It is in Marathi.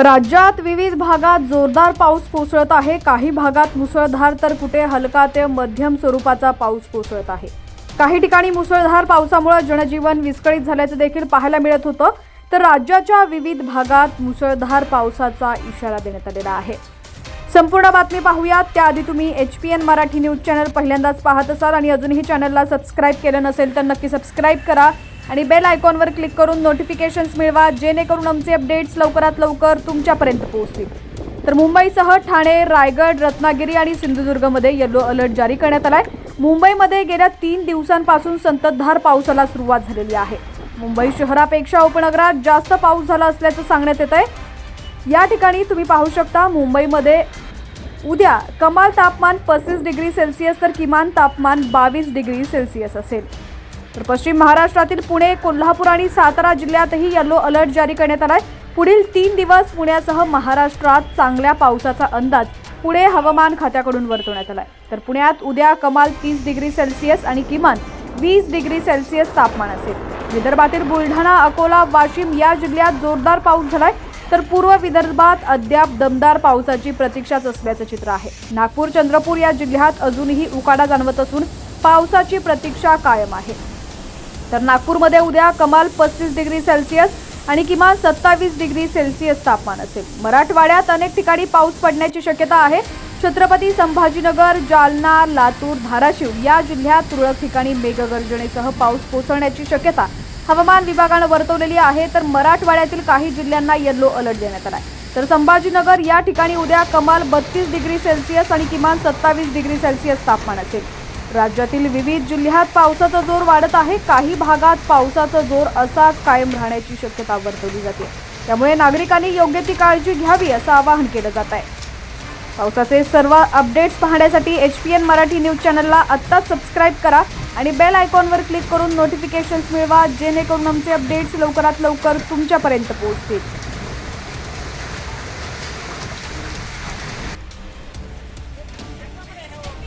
राज्यात विविध भागात जोरदार पाऊस कोसळत आहे. काही भागात मुसळधार तर कुठे हलका ते मध्यम स्वरूपाचा पाऊस कोसळत आहे. काही ठिकाणी मुसळधार पावसामुळे जनजीवन विस्कळीत झाल्याचं देखील पाहायला मिळत होतं. तर राज्याच्या विविध भागात मुसळधार पावसाचा इशारा देण्यात आलेला आहे. संपूर्ण बातमी पाहूयात. त्याआधी तुम्ही H P N Marathi news channel पहिल्यांदाच पाहत असाल आणि अजूनही चॅनलला सबस्क्राईब केलं नसेल तर नक्की सबस्क्राईब करा. आणि बेल आयकॉनवर क्लिक करून नोटिफिकेशन्स मिळवा जेणेकरून आमचे अपडेट्स लवकरात लवकर तुमच्यापर्यंत पोहोचतील. तर मुंबईसह ठाणे रायगड रत्नागिरी आणि सिंधुदुर्गमध्ये येलो अलर्ट जारी करण्यात आला आहे मुंबईमध्ये गेल्या तीन दिवसांपासून संततधार पावसाला सुरुवात झालेली आहे. मुंबई शहरापेक्षा उपनगरात जास्त पाऊस झाला असल्याचं सांगण्यात येत आहे या ठिकाणी तुम्ही पाहू शकता मुंबईमध्ये उद्या कमाल तापमान पस्तीस डिग्री सेल्सिअस तर किमान तापमान बावीस डिग्री सेल्सिअस असेल. तर पश्चिम महाराष्ट्रातील पुणे कोल्हापूर आणि सातारा जिल्ह्यातही येलो अलर्ट जारी करण्यात आलाय. पुढील तीन दिवस पुण्यासह महाराष्ट्रात चांगल्या पावसाचा अंदाज पुणे हवामान खात्याकडून वर्तवण्यात आलाय. तर पुण्यात उद्या कमाल तीस डिग्री सेल्सिअस आणि किमान वीस डिग्री सेल्सिअस तापमान असेल. विदर्भातील बुलढाणा अकोला वाशिम या जिल्ह्यात जोरदार पाऊस झालाय. तर पूर्व विदर्भात अद्याप दमदार पावसाची प्रतीक्षाच असल्याचं चित्र आहे. नागपूर चंद्रपूर या जिल्ह्यात अजूनही उकाडा जाणवत असून पावसाची प्रतीक्षा कायम आहे. तर नागपूरमध्ये उद्या कमाल पस्तीस डिग्री सेल्सिअस आणि किमान सत्तावीस डिग्री सेल्सिअस तापमान असेल. मराठवाड्यात अनेक ठिकाणी पाऊस पडण्याची शक्यता आहे. छत्रपती संभाजीनगर जालना लातूर धाराशिव या जिल्ह्यात तुरळक ठिकाणी मेघगर्जनेसह पाऊस कोसळण्याची शक्यता हवामान विभागानं वर्तवलेली आहे. तर मराठवाड्यातील काही जिल्ह्यांना येल्लो अलर्ट देण्यात आलाय. तर संभाजीनगर या ठिकाणी उद्या कमाल बत्तीस डिग्री सेल्सिअस आणि किमान सत्तावीस डिग्री सेल्सिअस तापमान असेल. राज्यातील विविध जिल्ह्यात पावसाचा जोर वाढत आहे. काही भागात पावसाचा जोर असाच कायम राहण्याची शक्यता वर्तवली जाते. त्यामुळे नागरिकांनी योग्य ती काळजी घ्यावी असं आवाहन केलं जात आहे. पावसाचे सर्व अपडेट्स पाहण्यासाठी H P N Marathi news चॅनलला आत्ताच सबस्क्राईब करा आणि बेल आयकॉनवर क्लिक करून नोटिफिकेशन्स मिळवा जेणेकरून आमचे अपडेट्स लवकरात लवकर तुमच्यापर्यंत पोहोचतील.